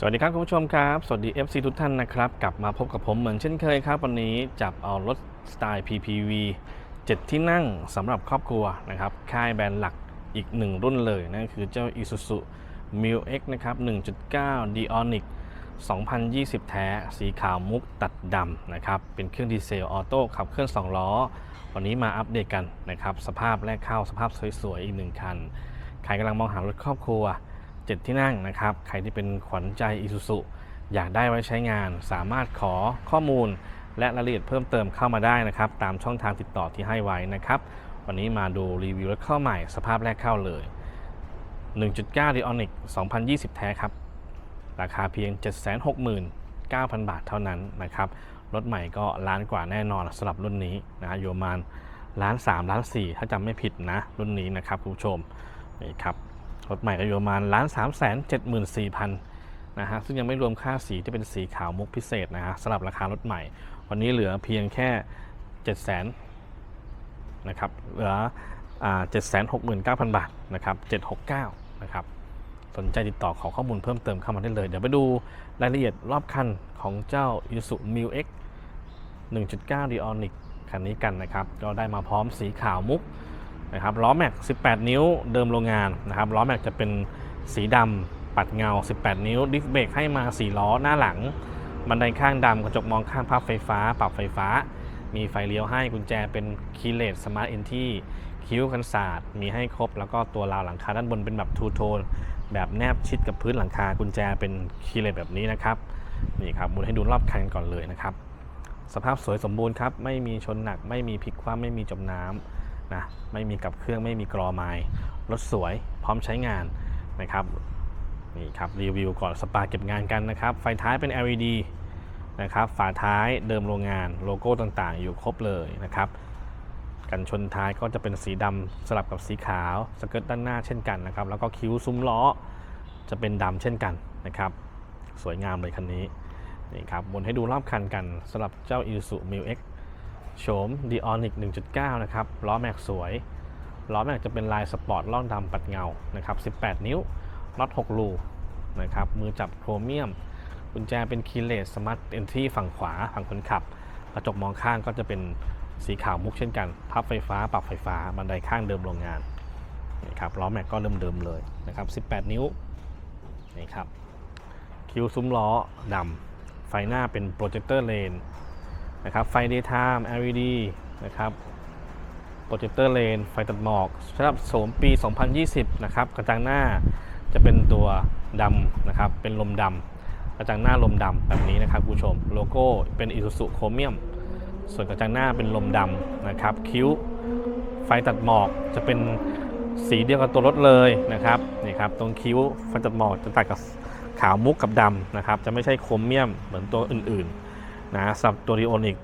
สวัสดีครับคุณผู้ชมครับ สวัสดี FC ทุกท่านนะครับ กลับมาพบกับผมเหมือนเช่นเคยครับ วันนี้จับเอารถสไตล์ PPV 7 ที่นั่งสำหรับครอบครัวนะครับ ค่ายแบรนด์หลักอีกหนึ่งรุ่นเลยนั่นคือเจ้า Isuzu m i l X นะครับ 1.9 Dionic 2020 แท้ สีขาวมุกตัดดำนะครับ เป็นเครื่องดีเซลออโต้ขับเคลื่อน2ล้อ วันนี้มาอัปเดตกันนะครับ สภาพแรกเข้าสภาพสวยๆ อีกหนึ่งคัน ใครกำลังมองหารถครอบครัว 7 ที่นั่งนะครับ ใครที่เป็นขวัญใจอิซูซุอยากได้ไว้ใช้งาน สามารถขอข้อมูล และรายละเอียดเพิ่มเติมเข้ามาได้นะครับ ตามช่องทางติดต่อที่ให้ไว้นะครับ วันนี้มาดูรีวิวรถเข้าใหม่สภาพแรกเข้าเลย 1.9 d i o n i c 2020 แท้ครับ ราคาเพียง 769,000 บาทเท่านั้นนะครับรถใหม่ก็ล้านกว่าแน่นอนสำหรับรุ่นนี้นะอยู่ประมาณล้าน3ล้าน4ถ้าจำไม่ผิดนะรุ่นนี้นะครับคุณผู้ชมนี่ครับ รถใหม่ก็อยู่ประมาณล้านสามแสนเจ็ดหมื่นสี่พันนะฮะซึ่งยังไม่รวมค่าสีที่เป็นสีขาวมุกพิเศษนะฮะสำหรับราคารถใหม่ วันนี้เหลือเพียงแค่เจ็ดแสนนะครับเหลือเจ็ดแสนหกหมื่นเก้าพันบาทนะครับเจ็ดหกเก้านะครับสนใจติดต่อขอข้อมูลเพิ่มเติมเข้ามาได้เลย เดี๋ยวไปดูรายละเอียดรอบคันของเจ้า Isuzu m i l X 1.9 d i o n i c คันนี้กันนะครับ ก็ได้มาพร้อมสีขาวมุก นะครับล้อแม็ก 18 นิ้วเดิมโรงงานนะครับล้อแม็กจะเป็นสีดำปัดเงา 18 นิ้ว ดิสเบรกให้มา 4 ล้อหน้าหลัง บันไดข้างดำกระจกมองข้างพับไฟฟ้า ปรับไฟฟ้า มีไฟเลี้ยวให้กุญแจเป็นคีเลสสมาร์ทเอนที่คิ้วกันศาสตร์มีให้ครบ แล้วก็ตัวราวหลังคาด้านบนเป็นแบบทูโทนแบบแนบชิดกับพื้นหลังคากุญแจเป็นคีเลสแบบนี้นะครับนี่ครับมุนให้ดูรอบคันก่อนเลยนะครับ สภาพสวยสมบูรณ์ครับ ไม่มีชนหนักไม่มีพลิกคว่ำไม่มีจมน้ำ นะไม่มีกับเครื่องไม่มีกรอไม้รถสวยพร้อมใช้งานนะครับนี่ครับรีวิวก่อนสปาเก็บงานกันนะครับ ไฟท้ายเป็น LED นะครับฝาท้ายเดิมโรงงานโลโก้ต่างๆ อยู่ครบเลยนะครับกันชนท้ายก็จะเป็นสีดำสลับกับสีขาวสเกิร์ตด้านหน้าเช่นกันนะครับ แล้วก็คิ้วซุ้มล้อจะเป็นดำเช่นกันนะครับ สวยงามเลยคันนี้นี่ครับบนให้ดูรอบคันกันสำหรับเจ้า Isuzu m i l X โฉม d i o n i c 1.9 นะครับ ล้อแม็กสวย ล้อแม็กจะเป็นลายสปอร์ตล่องดำปัดเงา นะครับ 18 นิ้วน็อต6รูนะครับ มือจับโครเมียม กุญแจเป็นคีย์เลสสมาร์ทเอนทรีฝั่งขวา ฝั่งคนขับ กระจกมองข้างก็จะเป็นสีขาวมุกเช่นกัน พับไฟฟ้า ปรับไฟฟ้า บันไดข้างเดิมโรงงานนี่ครับ ล้อแม็กก็เดิมๆเลยนะครับ 18 นิ้ว นี่ครับ คิ้วซุ้มล้อดำ ไฟหน้าเป็นโปรเจคเตอร์เลน นะครับไฟ daytime LED นะครับโปรเจคเตอร์เลนไฟตัดหมอกสำหรับโสมปี 2020 นะครับกระจังหน้าจะเป็นตัวดำนะครับเป็นลมดำกระจังหน้าลมดำแบบนี้นะครับคุณผู้ชมโลโก้เป็น Isuzu Chromium ส่วนกระจังหน้าเป็นลมดำนะครับคิ้วไฟตัดหมอกจะเป็นสีเดียวกับตัวรถเลยนะครับนี่ครับตรงคิ้วไฟตัดหมอกจะตัดกับขาวมุกกับดำนะครับจะไม่ใช่โครเมียมเหมือนตัวอื่นๆ นะสับตัวดีโอนิก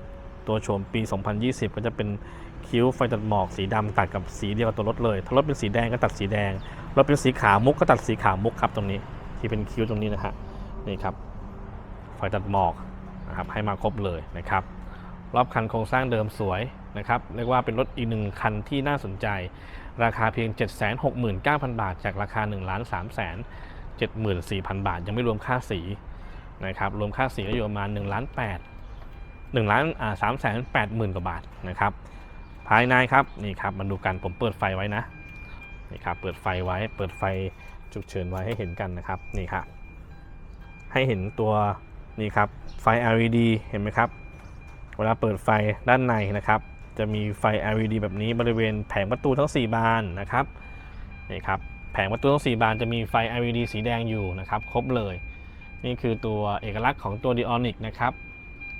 ตัวโฉมปี 2020 ก็จะเป็นคิ้วไฟตัดหมอกสีดำตัดกับสีเดียวกับตัวรถเลย ถ้ารถเป็นสีแดงก็ตัดสีแดง รถเป็นสีขาวมุกก็ตัดสีขาวมุกครับตรงนี้ ที่เป็นคิ้วตรงนี้นะฮะ นี่ครับ ไฟตัดหมอกนะครับให้มาครบเลยนะครับ รอบคันโครงสร้างเดิมสวยนะครับ เรียกว่าเป็นรถอีกหนึ่งคันที่น่าสนใจ ราคาเพียง 769,000 บาท จากราคา 1 3 7 4 0 0 0 บาท ยังไม่รวมค่าสีนะครับ รวมค่าสีก็อยู่ประมาณ1ล้าน8 1ล้านอ่าสามแสนแปดหมื่นกว่าบาทนะครับ ภายในครับนี่ครับมาดูกันผมเปิดไฟไว้นะนี่ครับเปิดไฟไว้เปิดไฟฉุกเฉินไว้ให้เห็นกันนะครับนี่ครับให้เห็นตัวนี่ครับไฟ LED เห็นไหมครับ เวลาเปิดไฟด้านในนะครับ จะมีไฟ LED แบบนี้บริเวณแผงประตูทั้ง 4 บานนะครับนี่ครับแผงประตูทั้ง 4 บานจะมีไฟ LED สีแดงอยู่นะครับ ครบเลย นี่คือตัวเอกลักษณ์ของตัว d i o n i c นะครับ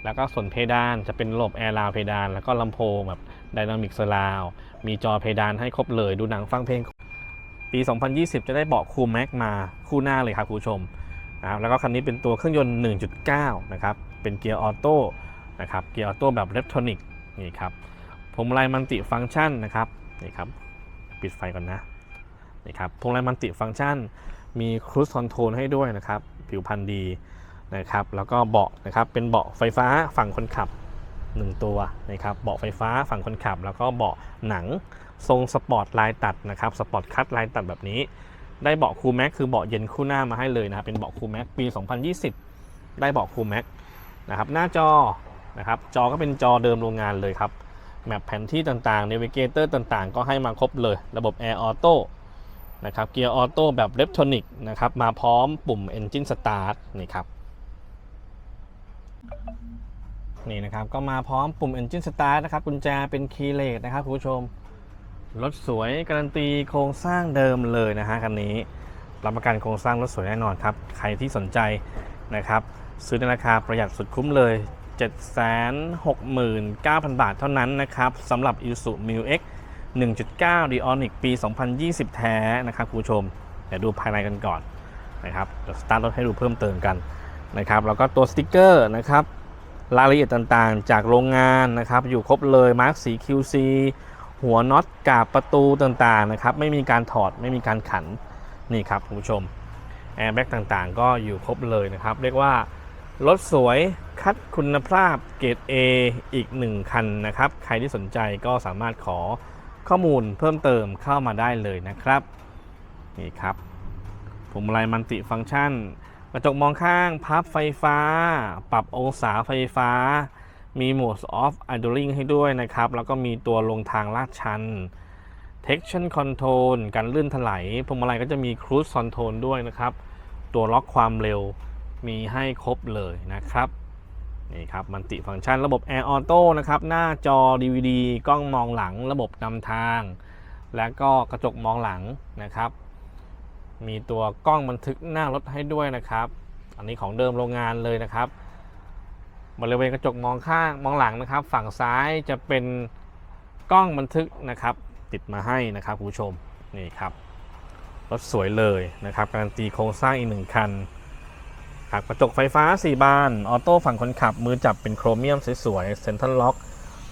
แล้วก็ส่วนเพดานจะเป็นระบบแอร์ราวเพดาน แล้วก็ลำโพงแบบไดนามิกสลาวมีจอเพดานให้ครบเลยดูหนังฟังเพลง ปี 2020 จะได้เบาะคูลแม็กมาคู่หน้าเลยครับคุณผู้ชมนะครับแล้วก็คันนี้เป็นตัวเครื่องยนต์ 1.9 นะครับ เป็นเกียร์ออโต้นะครับ เกียร์ออโต้แบบเล็กทรอนิกนี่ครับพวงมาลัยมัลติฟังก์ชันนะครับนี่ครับปิดไฟก่อนนะนี่ครับพวงมาลัยมัลติฟังก์ชัน มีครู i คอนโทรลให้ด้วยนะครับ ผิวพรรณดี นะครับ แล้วก็เบาะนะครับเป็นเบาะไฟฟ้าฝั่งคนขับ 1 ตัวนะครับเบาะไฟฟ้าฝั่งคนขับ แล้วก็เบาะหนังทรงสปอร์ตลายตัดนะครับสปอร์ตคัตลายตัดแบบนี้ ได้เบาะคูลแม็กคือเบาะเย็นคู่หน้ามาให้เลยนะครับเป็นเบาะคูลแม็กปี 2020 ได้เบาะคูลแม็กนะครับหน้าจอนะครับจอก็เป็นจอเดิมโรงงานเลยครับแมปแผนที่ต่างๆ n น v i เกเตอร์ต่างๆ ก็ให้มาครบเลย ระบบ Air Auto นะครับเกียร์ออโต้แบบเ e ทรอนิกนะครับมาพร้อมปุ่ม Engine Start นี่ครับ นี่นะครับก็มาพร้อมปุ่ม Engine Start นะครับกุญแจเป็นคีย์เลสนะครับคุณผู้ชมรถสวยการันตีโครงสร้างเดิมเลยนะฮะคันนี้รับประกันโครงสร้างรถสวยแน่นอนครับ ใครที่สนใจนะครับ ซื้อในราคาประหยัดสุดคุ้มเลย 769,000 บาทเท่านั้นนะครับสำหรับ Isuzu Mu X 1.9 d i o n i c ปี 2020 แท้นะครับคุณผู้ชม เดี๋ยวดูภายในกันก่อนนะครับเดี๋ยวสตาร์ทรถให้ดูเพิ่มเติมกัน นะครับแล้วก็ตัวสติกเกอร์นะครับรายละเอียดต่างๆ จากโรงงานนะครับ อยู่ครบเลยมาร์คสี QC หัวน็อตกาบประตูต่างๆนะครับ ไม่มีการถอดไม่มีการขันนี่ครับคุณผู้ชมแอร์แบ็กต่างๆ ก็อยู่ครบเลยนะครับ เรียกว่ารถสวยคัดคุณภาพเกรด A อีก 1 คันนะครับ ใครที่สนใจก็สามารถขอข้อมูลเพิ่มเติมเข้ามาได้เลยนะครับ นี่ครับผมลายมันติฟังก์ชัน กระจกมองข้างพับไฟฟ้า ปรับองศาไฟฟ้า มีโหมด off idling ให้ด้วยนะครับ แล้วก็มีตัวลงทางลาดชัน traction control การลื่นถลายพวงมาลัยก็จะมี cruise control ด้วยนะครับ ตัวล็อกความเร็วมีให้ครบเลยนะครับนี่ครับมันติฟังก์ชันระบบ Air Auto นะครับ หน้าจอ DVD กล้องมองหลัง ระบบนำทาง และก็กระจกมองหลังนะครับ มีตัวกล้องบันทึกหน้ารถให้ด้วยนะครับ อันนี้ของเดิมโรงงานเลยนะครับบริเวณกระจกมองข้างมองหลังนะครับ ฝั่งซ้ายจะเป็นกล้องบันทึกนะครับ ติดมาให้นะครับคุณผู้ชมนี่ครับรถสวยเลยนะครับการันตีโครงสร้างอีกหนึ่งคันครับกระจกไฟฟ้า 4 บาน ออโต้ฝั่งคนขับ มือจับเป็นโครเมียมสวยๆเซ็นทรัลล็อก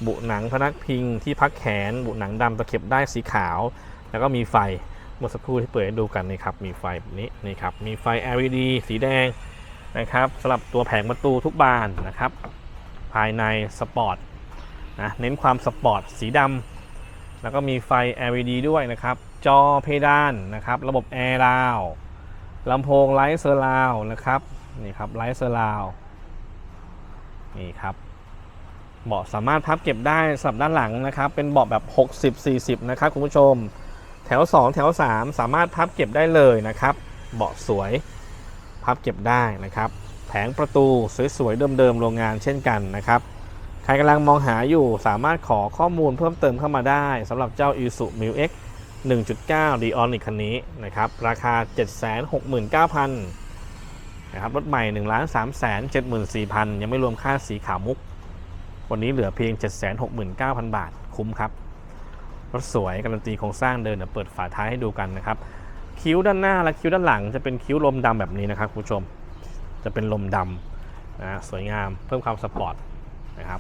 บุหนังพนักพิงที่พักแขน บุหนังดำตะเข็บได้สีขาว แล้วก็มีไฟ มื่อสักครู่ที่เปิดให้ดูกันนี่ครับมีไฟแบบนี้นี่ครับมีไฟ LED สีแดงนะครับสำหรับตัวแผงประตูทุกบานนะครับ ภายในสปอร์ตนะเน้นความสปอร์ตสีดำแล้วก็มีไฟ LED ด้วยนะครับ จอเพดานนะครับ ระบบแอร์ราวลำโพงไลท์เซอร์ราวนะครับนี่ครับไลท์เซอร์ราวนี่ครับเบาะสามารถพับเก็บได้สำหรับด้านหลังนะครับ เป็นเบาะแบบ 60-40 นะครับคุณผู้ชม ว 2 แถว 3 สามารถพับเก็บได้เลยนะครับ เบาะสวยพับเก็บได้นะครับ แผงประตูสวยๆเดิมๆโรงงานเช่นกันนะครับ ใครกำลังมองหาอยู่สามารถขอข้อมูลเพิ่มเติมเข้ามาได้สำหรับเจ้า Isuzu Mu X 1.9 d i o n i c คันนี้นะครับ ราคา 769,000นะครับรถใหม่ 1 3 7 4 0 0 0 ยังไม่รวมค่าสีขาวมุก วันนี้เหลือเพียง 769,000 บาทคุ้มครับ รถสวยการันตีโครงสร้างเดินเดี๋ยวเปิดฝาท้ายให้ดูกันนะครับ คิ้วด้านหน้าและคิ้วด้านหลังจะเป็นคิ้วลมดำแบบนี้นะครับคุณผู้ชม จะเป็นลมดำนะสวยงามเพิ่มความสปอร์ตนะครับ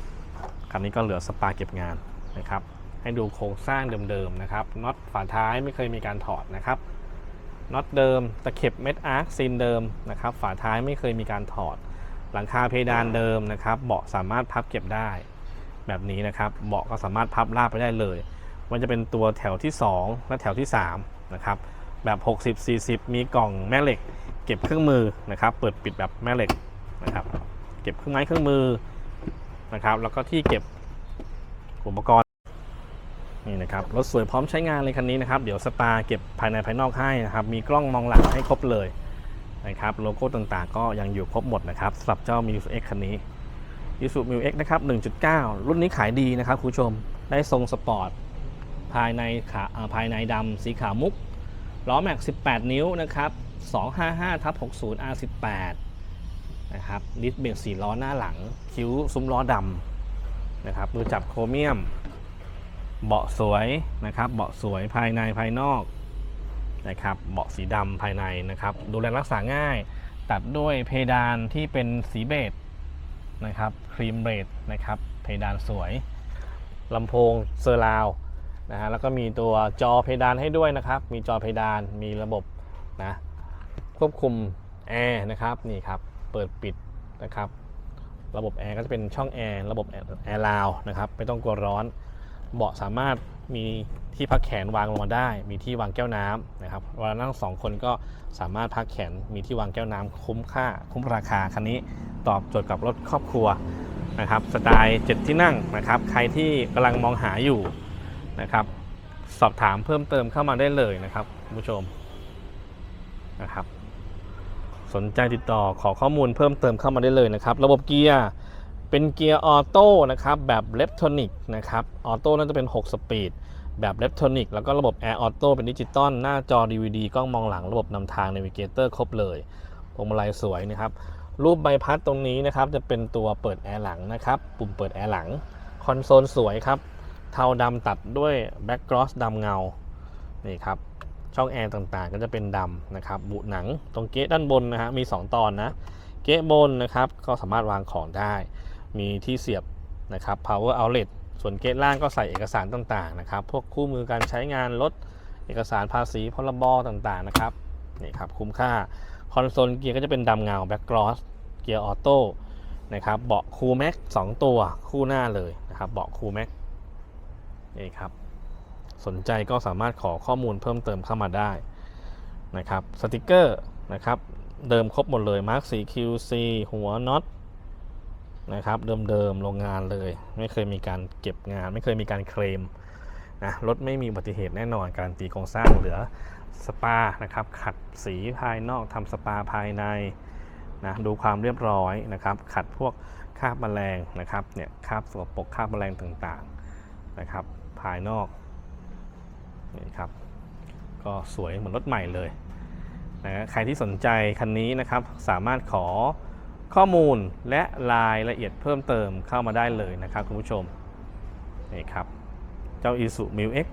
คันนี้ก็เหลือสปาเก็บงานนะครับ ให้ดูโครงสร้างเดิมๆนะครับน็อตฝาท้ายไม่เคยมีการถอดนะครับน็อตเดิมตะเข็บเม็ดอาร์คซีนเดิมนะครับ ฝาท้ายไม่เคยมีการถอด หลังคาเพดานเดิมนะครับ เบาะสามารถพับเก็บได้ แบบนี้นะครับ เบาะก็สามารถพับลาบไปได้เลย มันจะเป็นตัวแถวที่ 2 และแถวที่3นะครับแบบ 60 40 มีกล่องแม่เหล็ก เก็บเครื่องมือนะครับ เปิดปิดแบบแม่เหล็กนะครับเก็บเครื่องไม้เครื่องมือนะครับ แล้วก็ที่เก็บอุปกรณ์นี่นะครับรถสวยพร้อมใช้งานเลยคันนี้นะครับ เดี๋ยวสปาร์เก็บภายในภายนอกให้นะครับ มีกล้องมองหลังให้ครบเลยนะครับโลโก้ต่างๆ ก็ยังอยู่ครบหมดนะครับสำหรับเจ้า m i u X คันนี้ i s u m i u X นะครับ 1.9 รุ่นนี้ขายดีนะครับคุณผู้ชมได้ทรงสปอร์ต ภายในขาภายในดำสีขาวมุก ล้อแม็ก 18 นิ้วนะครับ 255ทับ60 R18 นะครับดิสเบรก4ล้อหน้าหลัง คิ้วซุ้มล้อดำนะครับมือจับโครเมียม เบาะสวยนะครับ เบาะสวยภายในภายนอกนะครับ เบาะสีดำภายในนะครับ ดูแลรักษาง่าย ตัดด้วยเพดานที่เป็นสีเบจนะครับ ครีมเบจนะครับ เพดานสวยลำโพงเซอร์ราว นะฮะแล้วก็มีตัวจอเพดานให้ด้วยนะครับ มีจอเพดานมีระบบนะควบคุมแอร์นะครับนี่ครับเปิดปิดนะครับ ระบบแอร์ก็จะเป็นช่องแอร์ระบบแอร์ลาวนะครับไม่ต้องกลัวร้อน เบาะสามารถมีที่พักแขนวางลงมาได้ มีที่วางแก้วน้ำนะครับเวลานั่งสองคนก็สามารถพักแขนมีที่วางแก้วน้ำคุ้มค่า คุ้มราคาคันนี้ตอบโจทย์กับรถครอบครัวนะครับสไตล์เจ็ดที่นั่งนะครับ ใครที่กำลังมองหาอยู่ นะครับ สอบถามเพิ่มเติมเข้ามาได้เลยนะครับคุณผู้ชมนะครับสนใจติดต่อขอข้อมูลเพิ่มเติมเข้ามาได้เลยนะครับ ระบบเกียร์เป็นเกียร์ออโต้นะครับแบบเลฟโทนิกนะครับออโต้น่าจะเป็น 6 สปีด แบบเลฟโทนิกแล้วก็ระบบแอร์ออโต้เป็นดิจิตอลหน้าจอ DVD กล้องมองหลังระบบนำทาง n น v ิเกเตอร์ครบเลยพวงมาลัยสวยนะครับ รูปใบพัดตรงนี้นะครับจะเป็นตัวเปิดแอร์หลังนะครับ ปุ่มเปิดแอร์หลัง คอนโซลสวยครับ เทาดำตัดด้วยแบ็กกรอสดำเงา นี่ครับ ช่องแอร์ต่างๆ ก็จะเป็นดำนะครับ บุหนังตรงเกะด้านบนนะฮะ มี 2 ตอนนะ เกะบนนะครับ ก็สามารถวางของได้ มีที่เสียบนะครับ power outlet ส่วนเกะล่างก็ใส่เอกสารต่างๆนะครับ พวกคู่มือการใช้งานรถเอกสารภาษีพรบต่างๆนะครับ นี่ครับ คุ้มค่า คอนโซลเกียร์ก็จะเป็นดำเงาแบ็กกรอสเกียร์ออโต้นะครับ เบาะคูลแม็กสองตัวคู่หน้าเลยนะครับ เบาะคูลแม็ก นี่ครับ สนใจก็สามารถขอข้อมูลเพิ่มเติมเข้ามาได้นะครับสติกเกอร์นะครับ เดิมครบหมดเลย Mark 4 QC หัวน็อตนะครับ เดิมๆโรงงานเลย ไม่เคยมีการเก็บงาน ไม่เคยมีการเคลมนะรถไม่มีอุบัติเหตุแน่นอนการันตีโครงสร้างเหลือสปานะครับ ขัดสีภายนอกทำสปาภายในนะดูความเรียบร้อยนะครับ ขัดพวกคราบแมลงนะครับเนี่ยคราบสกปรกคราบแมลงต่างๆนะครับ ภายนอกนี่ครับก็สวยเหมือนรถใหม่เลยนะใครที่สนใจคันนี้นะครับสามารถขอข้อมูลและรายละเอียดเพิ่มเติมเข้ามาได้เลยนะครับคุณผู้ชมนี่ครับเจ้า Isuzu m i X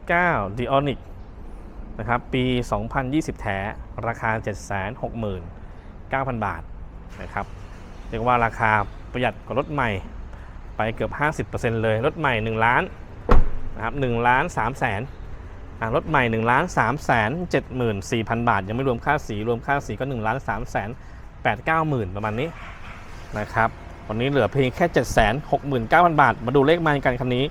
1.9 Dionic นะครับปี 2020 แท้ราคา 769,000 บาทนะครับเรียกว่าราคาประหยัดกว่ารถใหม่ไปเกือบ 50%เลย รถใหม่ 1 ล้าน นะครับ1ล้าน3แสนรถใหม่1ล้าน3แสน74,000บาท ยังไม่รวมค่าสี รวมค่าสีก็1ล้าน3แสน8 9หมื่นประมาณนี้นะครับวันนี้เหลือเพียงแค่ 7 6 9 0 0 0 บาท มาดูเลขไมล์กันคันนี้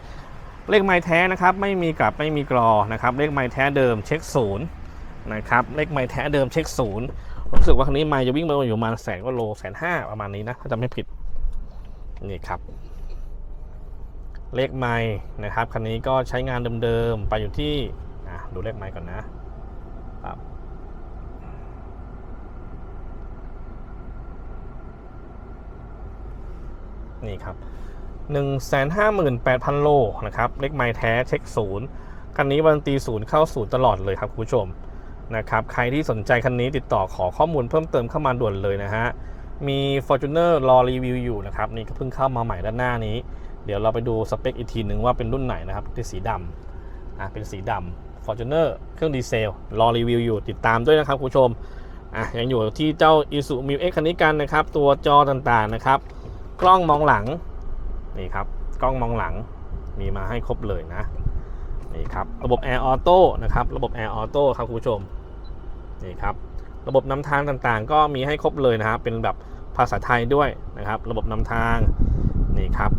เลขไมล์แท้นะครับ ไม่มีกลับไม่มีกรอนะครับ เลขไมล์แท้เดิมเช็คศูนย์นะครับ เลขไมล์แท้เดิมเช็คศูนย์รู้สึกว่าคันนี้ไมล์จะวิ่งไปอยู่ประมาณแสนกว่าโลแสนห้าประมาณนี้นะถ้าจำไม่ผิดนี่ครับ เลขไม้นะครับคันนี้ก็ใช้งานเดิมๆไปอยู่ที่ดูเลขไม้ก่อนนะครับนี่ครับ 158,000 โลนะครับเลขไม้แท้เช็คศูนย์คันนี้วันตีศูนย์เข้าศูนย์ตลอดเลยครับคุณผู้ชมนะครับใครที่สนใจคันนี้ติดต่อขอข้อมูลเพิ่มเติมเข้ามาด่วนเลยนะฮะมี Fortuner รอรีวิวอยู่นะครับนี่ก็เพิ่งเข้ามาใหม่ด้านหน้านี้ เดี๋ยวเราไปดูสเปคอีกทีหนึ่งว่าเป็นรุ่นไหนนะครับที่สีดำอะเป็นสีดำ Fortuner เครื่องดีเซล รอรีวิวอยู่ติดตามด้วยนะครับคุณผู้ชมอะยังอยู่ที่เจ้า Isuzu m i X คันนี้กันนะครับ ตัวจอต่างๆนะครับ กล้องมองหลังนี่ครับกล้องมองหลังมีมาให้ครบเลยนะนี่ครับระบบ Air Auto นะครับระบบ Air Auto ครับคุณผู้ชมนี่ครับระบบนำทางต่างๆ ก็มีให้ครบเลยนะครับเป็นแบบภาษาไทยด้วยนะครับ ระบบนำทางนี่ครับ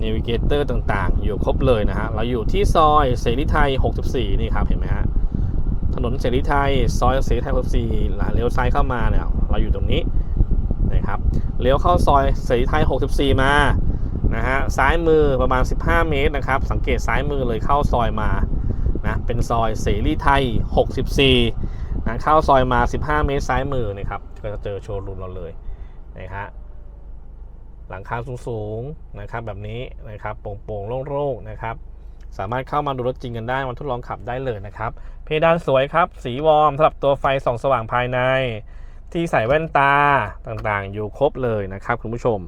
นวิเกเตอร์ต่างๆ อยู่ครบเลยนะฮะ เราอยู่ที่ซอยเสรีไทย 64 นี่ครับ เห็นไหมฮะ ถนนเสรีไทย ซอยเสรีไทย 64หลาเลี้ยวซ้ายเข้ามาเนี่ย เราอยู่ตรงนี้นะครับ เลี้ยวเข้าซอยเสรีไทย 64 มา นะฮะ ซ้ายมือประมาณ 15 เมตรนะครับ สังเกตซ้ายมือเลยเข้าซอยมา นะ เป็นซอยเสรีไทย 64นะเข้าซอยมา 15 เมตรซ้ายมือนะครับ ก็จะเจอโชว์รูมเราเลยนะฮะ หลังคาสูงๆนะครับแบบนี้นะครับโปร่งๆโล่งๆนะครับสามารถเข้ามาดูรถจริงกันได้มาทดลองขับได้เลยนะครับ เพดานสวยครับ สีวอร์มสำหรับตัวไฟส่องสว่างภายใน ที่ใส่แว่นตาต่างๆ อยู่ครบเลยนะครับคุณผู้ชม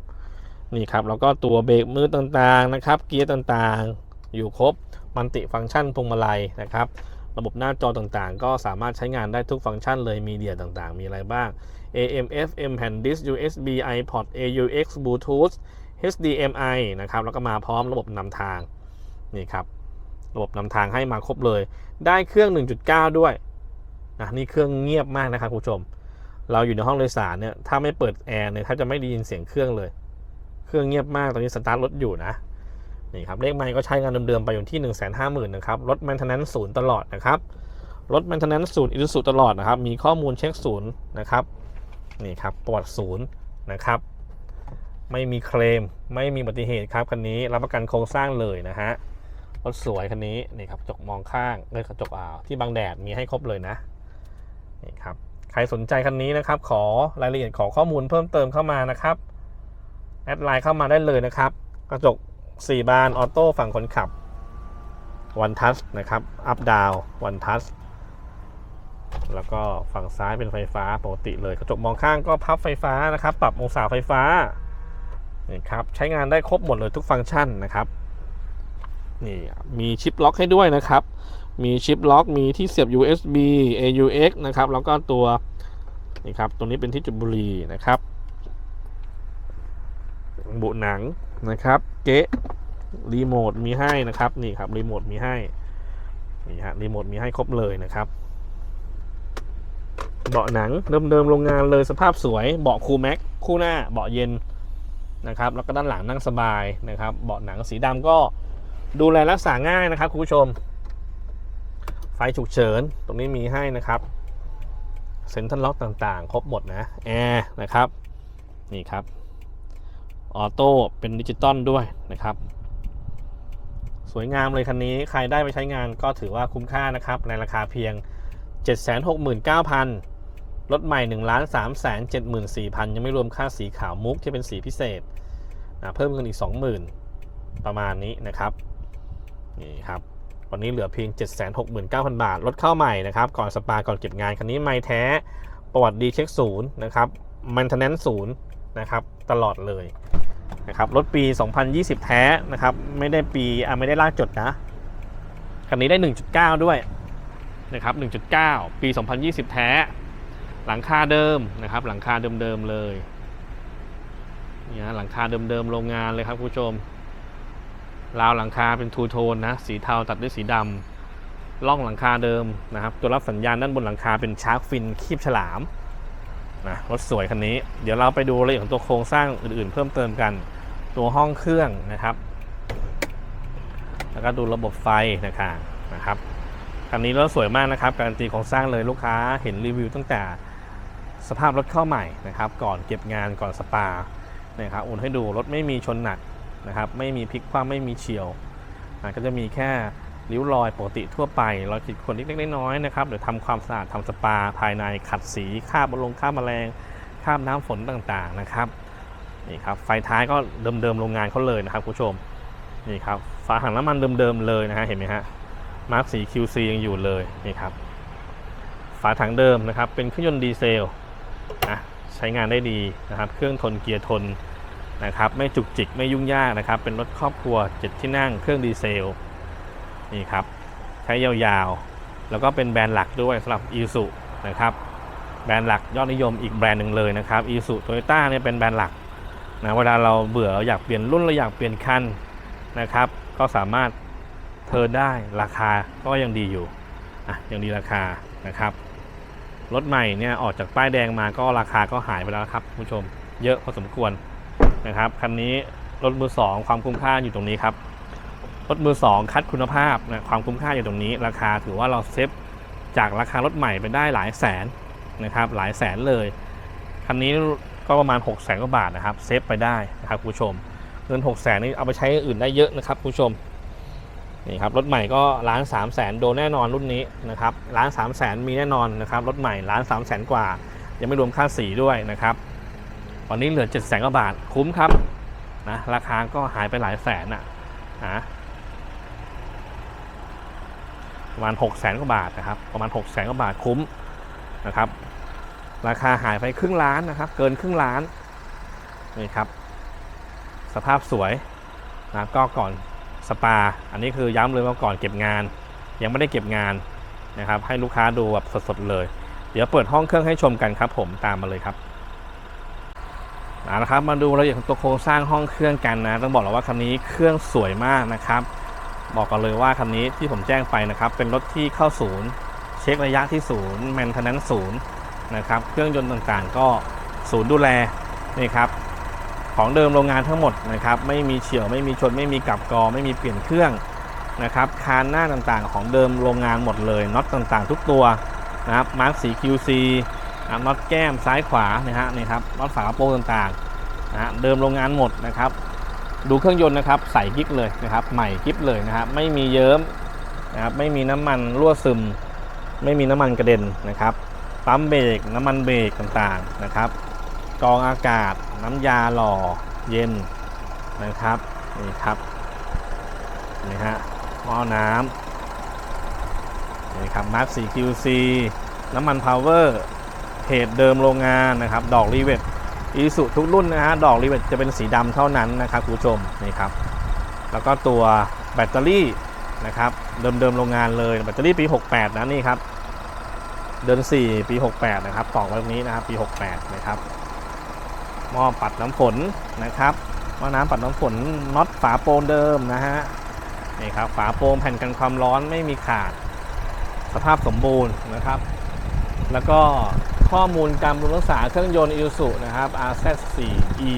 นี่ครับแล้วก็ตัวเบรกมือต่างๆนะครับ เกียร์ต่างๆ อยู่ครบมันติฟังก์ชันพวงมาลัยนะครับ ระบบหน้าจอต่างๆ ก็สามารถใช้งานได้ทุกฟังก์ชันเลยมีเดียต่างๆ มีอะไรบ้าง AM FM แผ่นดิส USB iPod AUX Bluetooth HDMI นะครับ แล้วก็มาพร้อมระบบนำทาง นี่ครับ ระบบนำทางให้มาครบเลย ได้เครื่อง 1.9 ด้วยนะนี่เครื่องเงียบมากนะครับคุณผู้ชม เราอยู่ในห้องโดยสารเนี่ย ถ้าไม่เปิดแอร์เนี่ยถ้าจะไม่ได้ยินเสียงเครื่องเลย เครื่องเงียบมาก ตอนนี้สตาร์ทรถอยู่นะ นี่ครับ เลขไมค์ก็ใช้งานเดิมๆไปอยู่ที่ 1 5 0 0 0 0นะครับ รถ maintenance ศูนย์ตลอดนะครับ รถ maintenance ศูนย์อิสุตลอดนะครับ มีข้อมูลเช็คศูนย์นะครับ นี่ครับประวัติศูนย์นะครับ ไม่มีเคลม ไม่มีอุบัติเหตุครับคันนี้รับประกันโครงสร้างเลยนะฮะรถสวยคันนี้นี่ครับกระจกมองข้างเลยกระจกอ่าวที่บังแดดมีให้ครบเลยนะนี่ครับใครสนใจคันนี้นะครับ ขอรายละเอียดขอข้อมูลเพิ่มเติมเข้ามานะครับแอดไลน์เข้ามาได้เลยนะครับ กระจก 4 บานออโต้ฝั่งคนขับวันทัชนะครับ อัพดาววันทัช แล้วก็ฝั่งซ้ายเป็นไฟฟ้าปกติเลยกระจกมองข้างก็พับไฟฟ้านะครับ ปรับองศาไฟฟ้านี่ครับใช้งานได้ครบหมดเลยทุกฟังก์ชันนะครับนี่มีชิปล็อกให้ด้วยนะครับ มีชิปล็อกมีที่เสียบ USB AUX นะครับ แล้วก็ตัวนี่ครับตรงนี้เป็นที่จุดบุหรี่นะครับ บุหนังนะครับ เกะรีโมทมีให้นะครับนี่ครับรีโมทมีให้นี่ฮะรีโมทมีให้ครบเลยนะครับ เบาะหนังเดิมๆโรงงานเลยสภาพสวย เบาะคูลแม็กคู่หน้าเบาะเย็นนะครับ แล้วก็ด้านหลังนั่งสบายนะครับ เบาะหนังสีดำก็ดูแลรักษาง่ายนะครับคุณผู้ชม ไฟฉุกเฉินตรงนี้มีให้นะครับเซ็นทรัลล็อกต่างๆ ครบหมดนะแอร์นะครับ นี่ครับออโต้เป็นดิจิตอลด้วยนะครับ สวยงามเลยคันนี้ใครได้ไปใช้งานก็ถือว่าคุ้มค่านะครับ ในราคาเพียง 769,000 รถใหม่1 3 7 4 0 0 0ยังไม่รวมค่าสีขาวมุกที่เป็นสีพิเศษนะเพิ่มเงินอีก 20,000 ประมาณนี้นะครับนี่ครับวันนี้เหลือเพียง 769,000 บาท รถเข้าใหม่นะครับ ก่อนสปาก่อนเก็บงานคันนี้ไม่แท้ ประวัติดีเช็คศูนย์นะครับ maintenance ศูนย์นะครับตลอดเลยนะครับรถปี 2020 แท้นะครับ ไม่ได้ปีอ่ไม่ได้ลากจดนะ คันนี้ได้ 1.9 ด้วยนะครับ 1.9 ปี 2020 แท้ หลังคาเดิมนะครับ หลังคาเดิมๆเลยเนี่ยหลังคาเดิมๆโรงงานเลยครับผู้ชมราวหลังคาเป็นทูโทนนะสีเทาตัดด้วยสีดำล่องหลังคาเดิมนะครับ ตัวรับสัญญาณด้านบนหลังคาเป็นชาร์กฟินคีบฉลามนะรถสวยคันนี้ เดี๋ยวเราไปดูรายละเอียดของตัวโครงสร้างอื่นๆ เพิ่มเติมกันตัวห้องเครื่องนะครับ แล้วก็ดูระบบไฟนะครับนะครับคันนี้รถสวยมากนะครับ การันตีโครงสร้างเลยลูกค้าเห็นรีวิวตั้งแต่ สภาพรถเข้าใหม่นะครับ ก่อนเก็บงานก่อนสปานะครับอุ่นให้ดูรถไม่มีชนหนักนะครับ ไม่มีพลิกคว่ำไม่มีเฉียวนะก็จะมีแค่ริ้วรอยปกติทั่วไปรอยขีดข่วนเล็กๆน้อยๆนะครับเดี๋ยวทำความสะอาดทำสปาภายในขัดสีคาบบอลงคาบแมลงคาบน้ำฝนต่างๆนะครับนี่ครับไฟท้ายก็เดิมๆโรงงานเขาเลยนะครับคุณผู้ชมนี่ครับฝาถังน้ำมันเดิมๆเลยนะฮะเห็นไหมฮะมาร์กสี QC ยังอยู่เลยนี่ครับฝาถังเดิมนะครับเป็นเครื่องยนต์ดีเซล นะใช้งานได้ดีนะครับ เครื่องทนเกียร์ทนนะครับ ไม่จุกจิกไม่ยุ่งยากนะครับ เป็นรถครอบครัว7ที่นั่งเครื่องดีเซลนี่ครับใช้ยาวๆ แล้วก็เป็นแบรนด์หลักด้วยสำหรับ i s u นะครับแบรนด์หลักยอดนิยมอีกแบรนด์หนึ่งเลยนะครับ i s u Toyota เนี่ยเป็นแบรนด์หลักนะเวลาเราเบื่อเราอยากเปลี่ยนรุ่นเราอยากเปลี่ยนคันนะครับ ก็สามารถเทิร์นได้ราคาก็ยังดีอยู่อะยังดีราคานะครับ รถใหม่เนี่ยออกจากป้ายแดงมาก็ราคาก็หายไปแล้วครับคุณผู้ชมเยอะพอสมควรนะครับคันนี้รถมือสองความคุ้มค่าอยู่ตรงนี้ครับรถมือสองคัดคุณภาพนะความคุ้มค่าอยู่ตรงนี้ ราคาถือว่าเราเซฟจากราคารถใหม่ไปได้หลายแสนนะครับหลายแสนเลยคันนี้ก็ประมาณ6 0แสนกว่าบาทนะครับเซฟไปได้นะครับคุณผู้ชมเงิน6 0แสนนี้เอาไปใช้อื่นได้เยอะนะครับคุณผู้ชม นี่ครับรถใหม่ก็ล้านสามแสนโดนแน่นอนรุ่นนี้นะครับล้านสามแสนมีแน่นอนนะครับรถใหม่ล้านสามแสนกว่า ยังไม่รวมค่าสีด้วยนะครับตอนนี้เหลือ7 0 0 0 0กว่าบาทคุ้มครับนะราคาก็หายไปหลายแสนอะนะประมาณ6 0แสนกว่าบาทนะครับประมาณ6 0แสนกว่าบาทคุ้มนะครับ ราคาหายไปครึ่งล้านนะครับ เกินครึ่งล้านนี่ครับ สภาพสวยนะก็ก่อน สปา อันนี้คือย้ำเลยว่าก่อนเก็บงาน ยังไม่ได้เก็บงานนะครับ ให้ลูกค้าดูแบบสดๆเลย เดี๋ยวเปิดห้องเครื่องให้ชมกันครับ ผมตามมาเลยครับเอาละครับมาดูรายละเอียดของตัวโครงสร้างห้องเครื่องกันนะ ต้องบอกเลยว่าคันนี้เครื่องสวยมากนะครับ บอกกันเลยว่าคันนี้ที่ผมแจ้งไปนะครับ เป็นรถที่เข้าศูนย์ เช็คระยะที่ศูนย์แมนเทนแนนศูนย์นะครับ เครื่องยนต์ต่างๆ ก็ศูนย์ดูแลนี่ครับ ของเดิมโรงงานทั้งหมดนะครับไม่มีเฉียวไม่มีชนไม่มีกลับกอไม่มีเปลี่ยนเครื่องนะครับคานหน้าต่างๆ ของเดิมโรงงานหมดเลยน็อตต่างๆ ทุกตัวนะครับมาร์คสี QC นะน็อตแก้มซ้ายขวานะฮะนี่ครับน็อตฝากระโปรงต่างๆนะฮะเดิมโรงงานหมดนะครับ ดูเครื่องยนต์นะครับใส่กิ๊บเลยนะครับใหม่กิ๊บเลยนะครับไม่มีเยิ้มนะครับไม่มีน้ำมันรั่วซึม ไม่มีน้ำมันกระเด็นนะครับปั๊มเบรกน้ำมันเบรกต่างๆนะครับ กองอากาศ น้ำยาหล่อเย็นนะครับนี่ครับนี่ฮะหม้อน้ำนี่ครับมาร์ค 4QC น้ำมันพาวเวอร์เพจเดิมโรงงานนะครับ ดอกรีเวทอีสุทุกรุ่นนะฮะดอกรีเวทจะเป็นสีดำเท่านั้นนะครับคุณผู้ชมนี่ครับ แล้วก็ตัวแบตเตอรี่นะครับ เดิมๆโรงงานเลยแบตเตอรี่ปี 68 นะนี่ครับ เดือน 4 ปี 68 นะครับต่อไว้ตรงนี้นะครับ ปี 68 นะครับ หม้อปัดน้ำฝนนะครับหม้อน้ำปัดน้ำฝนน็อตฝาโปรงเดิมนะฮะนี่ครับฝาโปรงแผ่นกันความร้อนไม่มีขาดสภาพสมบูรณ์นะครับ แล้วก็ข้อมูลการบำรุงรักษาเครื่องยนต์ i s u นะครับ RZ4E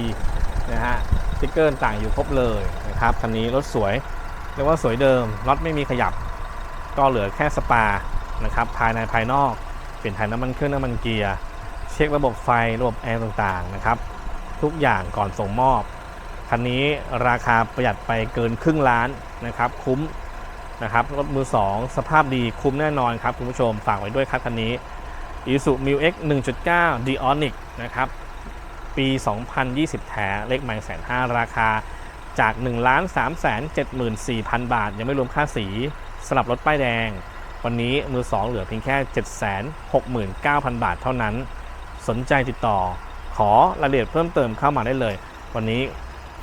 นะฮะสติ๊กเกอร์ต่างอยู่ครบเลยนะครับคันนี้รถสวยเรียกว่าสวยเดิมรถไม่มีขยับ ก็เหลือแค่สปานะครับภายในภายนอก เปลี่ยนถ่ายน้ำมันเครื่องน้ำมันเกียร์ เช็คระบบไฟระบบแอร์ต่างๆนะครับ ทุกอย่างก่อนส่งมอบ คันนี้ราคาประหยัดไปเกินครึ่งล้านนะครับ คุ้มนะครับรถมือ 2 สภาพดีคุ้มแน่นอนครับคุณผู้ชมฝากไว้ด้วยครับคันนี้ i s u m i l X 1.9 d i o n i c นะครับ ปี 2020 แท้เลขใหม่แสนห้าราคาจาก 1 3 7 4 0 0 0 บาท ยังไม่รวมค่าสีสลับรถป้ายแดง วันนี้มือ 2 เหลือเพียงแค่ 769,000 บาทเท่านั้น สนใจติดต่อ ขอรายละเอียดเพิ่มเติมเข้ามาได้เลย วันนี้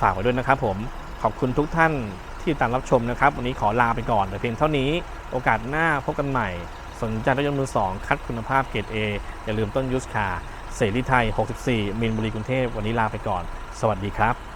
ฝากไว้ด้วยนะครับผมขอบคุณทุกท่านที่ตามรับชมนะครับ วันนี้ขอลาไปก่อนแต่เพียงเท่านี้โอกาสหน้าพบกันใหม่ สนใจรถยนต์มือสองคัดคุณภาพเกรด A อย่าลืมต้นยูสคาเสรีไทย 64 มินบุรีกรุงเทพวันนี้ลาไปก่อน สวัสดีครับ